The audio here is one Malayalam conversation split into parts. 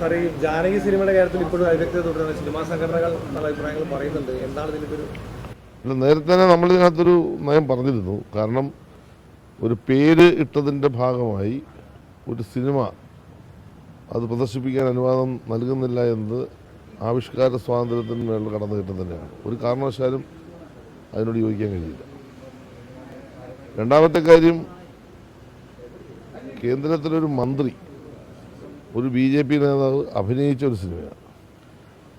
സാർ ഈ ജാനകി സിനിമയുടെ കാര്യത്തിൽ ഇപ്പോഴും അവ്യക്തത തുടരുന്ന സിനിമാ സംഘടനകൾ പല അഭിപ്രായങ്ങൾ പറയുന്നുണ്ട്. എന്താണ് ഇതിന്റെ ഒരു നേരത്തെ തന്നെ നമ്മൾ ഇതിനകത്തൊരു നയം പറഞ്ഞിരുന്നു. കാരണം ഒരു പേര് ഇട്ടതിന്റെ ഭാഗമായി ഒരു സിനിമ അത് പ്രദർശിപ്പിക്കാൻ അനുവാദം നൽകുന്നില്ല എന്നത് ആവിഷ്കാര സ്വാതന്ത്ര്യത്തിന് മേലുള്ള കടന്നുകയറ്റം തന്നെയാണ്. ഒരു കാരണവശാലും അതിനോട് യോജിക്കാൻ കഴിയില്ല. രണ്ടാമത്തെ കാര്യം കേന്ദ്രത്തിലൊരു മന്ത്രി ഒരു ബി ജെ പി നേതാവ് അഭിനയിച്ച ഒരു സിനിമയാണ്.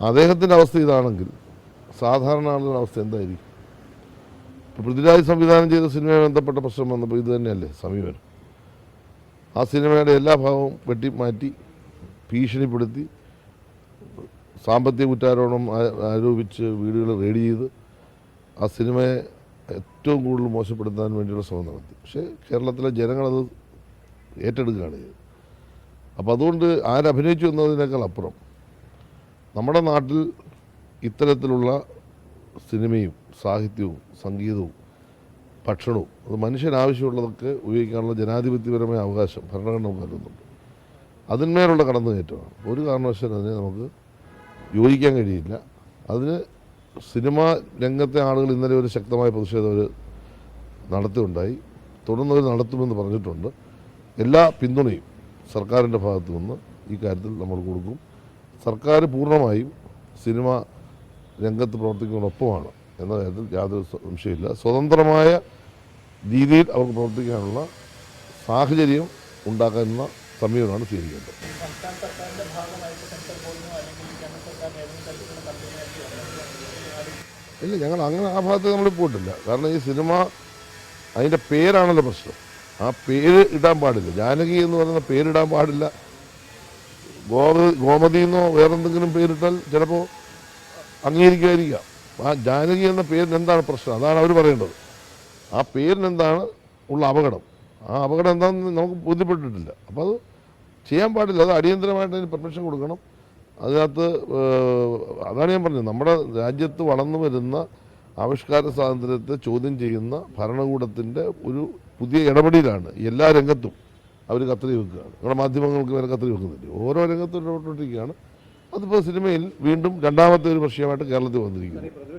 അദ്ദേഹത്തിന്റെ അവസ്ഥ ഇതാണെങ്കിൽ സാധാരണ ആളുടെ അവസ്ഥ എന്തായിരിക്കും? പൃഥ്വിരാജ് സംവിധാനം ചെയ്ത സിനിമയുമായി ബന്ധപ്പെട്ട പ്രശ്നം വന്നപ്പോൾ ഇത് തന്നെയല്ലേ സമീപനം. ആ സിനിമയുടെ എല്ലാ ഭാഗവും വെട്ടി മാറ്റി ഭീഷണിപ്പെടുത്തി സാമ്പത്തിക കുറ്റാരോപണം ആരോപിച്ച് വീടുകൾ റെയ്ഡ് ചെയ്ത് ആ സിനിമയെ ഏറ്റവും കൂടുതൽ മോശപ്പെടുത്താൻ വേണ്ടിയുള്ള ശ്രമം നടത്തി. പക്ഷേ കേരളത്തിലെ ജനങ്ങളത് ഏറ്റെടുക്കുകയാണ് ചെയ്തത്. അപ്പോൾ അതുകൊണ്ട് ആരഭിനയിച്ചു എന്നതിനേക്കാൾ അപ്പുറം. നമ്മുടെ നാട്ടിൽ ഇത്തരത്തിലുള്ള സിനിമയും സാഹിത്യവും സംഗീതവും ഭക്ഷണവും അത് മനുഷ്യനാവശ്യമുള്ളതൊക്കെ ഉപയോഗിക്കാനുള്ള ജനാധിപത്യപരമായ അവകാശം ഭരണഘടന കരുതുന്നുണ്ട്. അതിന്മേലുള്ള കടന്നുകയറ്റമാണ്. ഒരു കാരണവശാലും അതിനെ നമുക്ക് യോജിക്കാൻ കഴിയില്ല. അതിന് സിനിമാ രംഗത്തെ ആളുകൾ ഇന്നലെ ഒരു ശക്തമായ പ്രതിഷേധം അവർ നടത്തുകയുണ്ടായി. തുടർന്ന് അവർ നടത്തുമെന്ന് പറഞ്ഞിട്ടുണ്ട്. എല്ലാ പിന്തുണയും സർക്കാരിന്റെ ഭാഗത്തു നിന്ന് ഈ കാര്യത്തിൽ നമ്മൾ കൊടുക്കും. സർക്കാർ പൂർണമായും സിനിമ രംഗത്ത് പ്രവർത്തിക്കുന്നതിനൊപ്പമാണ് എന്ന കാര്യത്തിൽ യാതൊരു സംശയമില്ല സ്വതന്ത്രമായ രീതിയിൽ അവർക്ക് പ്രവർത്തിക്കാനുള്ള സാഹചര്യം ഉണ്ടാക്കുന്ന സമീപനമാണ് സ്വീകരിക്കേണ്ടത്. ഇല്ല ഞങ്ങൾ അങ്ങനെ ആ ഭാഗത്ത് നമ്മൾ പോയിട്ടില്ല. കാരണം ഈ സിനിമ അതിന്റെ പേരാണല്ലോ പ്രശ്നം. ആ പേര് ഇടാൻ പാടില്ല. ജാനകി എന്ന് പറയുന്ന പേരിടാൻ പാടില്ല. ഗോമ ഗോമതി എന്നോ വേറെന്തെങ്കിലും പേരിട്ടാൽ ചിലപ്പോൾ അംഗീകരിക്കുമായിരിക്കാം ആ ജാനകി എന്ന പേരിന് എന്താണ് പ്രശ്നം? അതാണ് അവർ പറയേണ്ടത്. ആ പേരിന് എന്താണ് ഉള്ള അപകടം? ആ അപകടം എന്താണെന്ന് നമുക്ക് ബോധ്യപ്പെട്ടിട്ടില്ല. അപ്പോൾ അത് ചെയ്യാൻ പാടില്ല. അത് അടിയന്തരമായിട്ട് അതിന് പെർമിഷൻ കൊടുക്കണം. അതിനകത്ത് അതാണ് ഞാൻ പറഞ്ഞത്. നമ്മുടെ രാജ്യത്ത് വളർന്നു വരുന്ന ആവിഷ്കാര സ്വാതന്ത്ര്യത്തെ ചോദ്യം ചെയ്യുന്ന ഭരണകൂടത്തിന്റെ ഒരു പുതിയ ഇടപെടലാണ് എല്ലാ രംഗത്തും അവർ കത്തിരി വെക്കുകയാണ്. നമ്മുടെ മാധ്യമങ്ങൾക്ക് വരെ കത്തിരി വെക്കുന്നില്ല ഓരോ രംഗത്തും ഇടപെട്ടുകൊണ്ടിരിക്കുകയാണ്. അതിപ്പോൾ സിനിമയിൽ വീണ്ടും രണ്ടാമത്തെ ഒരു വിഷയമായിട്ട് കേരളത്തിൽ വന്നിരിക്കുന്നു.